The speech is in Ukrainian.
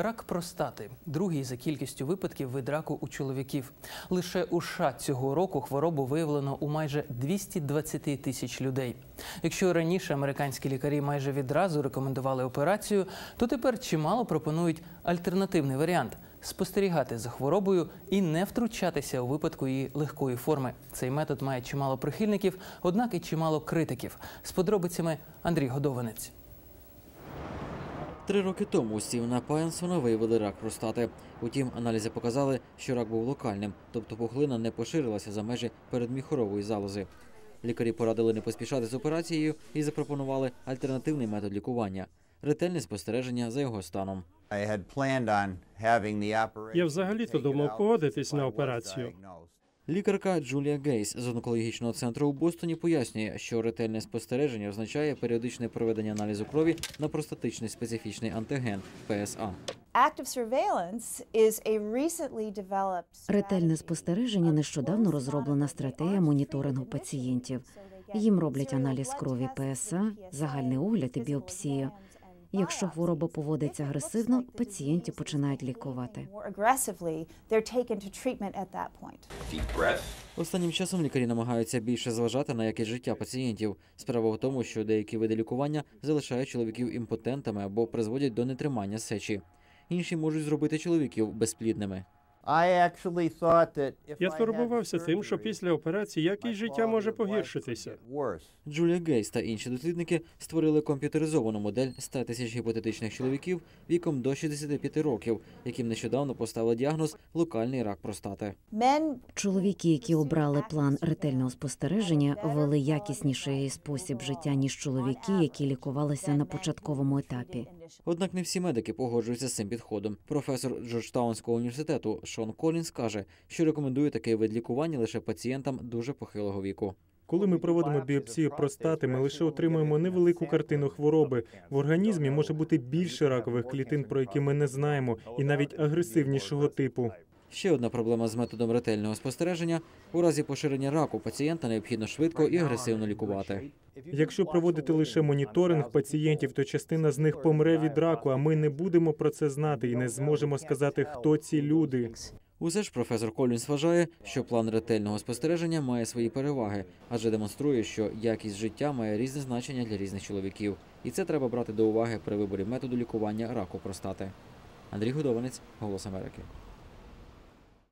Рак простати другий за кількістю випадків від раку у чоловіків. Лише у США цього року хворобу виявлено у майже 220 тисяч людей. Якщо раніше американські лікарі майже відразу рекомендували операцію, то тепер чимало пропонують альтернативний варіант спостерігати за хворобою і не втручатися у випадку її легкої форми. Цей метод має чимало прихильників, однак і чимало критиків. З подробицями Андрій Годованець. Три роки тому у Стівена Пайнсона виявили рак простати. Утім, аналізи показали, що рак був локальним, тобто пухлина не поширилася за межі передміхорової залози. Лікарі порадили не поспішати з операцією і запропонували альтернативний метод лікування ретельне спостереження за його станом. Я взагалі-то думав погодитись на операцію. Лікарка Джулія Гейс з онкологічного центру у Бостоні пояснює, що ретельне спостереження означає періодичне проведення аналізу крові на простатичний специфічний антиген ПСА. Ретельне спостереження нещодавно розроблена стратегія моніторингу пацієнтів. Їм роблять аналіз крові ПСА, загальний огляд і and Якщо хвороба поводиться агресивно, пацієнтів починають лікувати. Останнім часом лікарі намагаються більше зважати на якість життя пацієнтів. Справа в тому, що деякі види лікування залишають чоловіків імпотентами або призводять до нетримання сечі. Інші можуть зробити чоловіків безплідними. I actually thought that if Я турбувався тим, що після операції якість життя може погіршитися. Джулія Гейс та інші дослідники створили комп'ютеризовану модель 100 тисяч гіпотетичних чоловіків віком до 65 років, яким нещодавно поставили діагноз локальний рак простати. Men Чоловіки, які обрали план ретельного спостереження, вели якісніший спосіб життя ніж чоловіки, які лікувалися на початковому етапі. Однак не всі медики погоджуються з цим підходом. Професор Джорджтаунського університету Шон Колінс каже, що рекомендує такий вид лікування лише пацієнтам дуже похилого віку. Коли ми проводимо біопсію простати, ми лише отримуємо невелику картину хвороби. В організмі може бути більше ракових клітин, про які ми не знаємо, і навіть агресивнішого типу. Ще одна проблема з методом ретельного спостереження: у разі поширення раку пацієнта необхідно швидко і агресивно лікувати. Якщо проводити лише моніторинг пацієнтів, то частина з них помре від раку, а ми не будемо про це знати і не зможемо сказати, хто ці люди. Усе ж професор Колінс вважає, що план ретельного спостереження має свої переваги, адже демонструє, що якість життя має різне значення для різних чоловіків, і це треба брати до уваги при виборі методу лікування раку простати. Андрій Годованець, Голос Америки.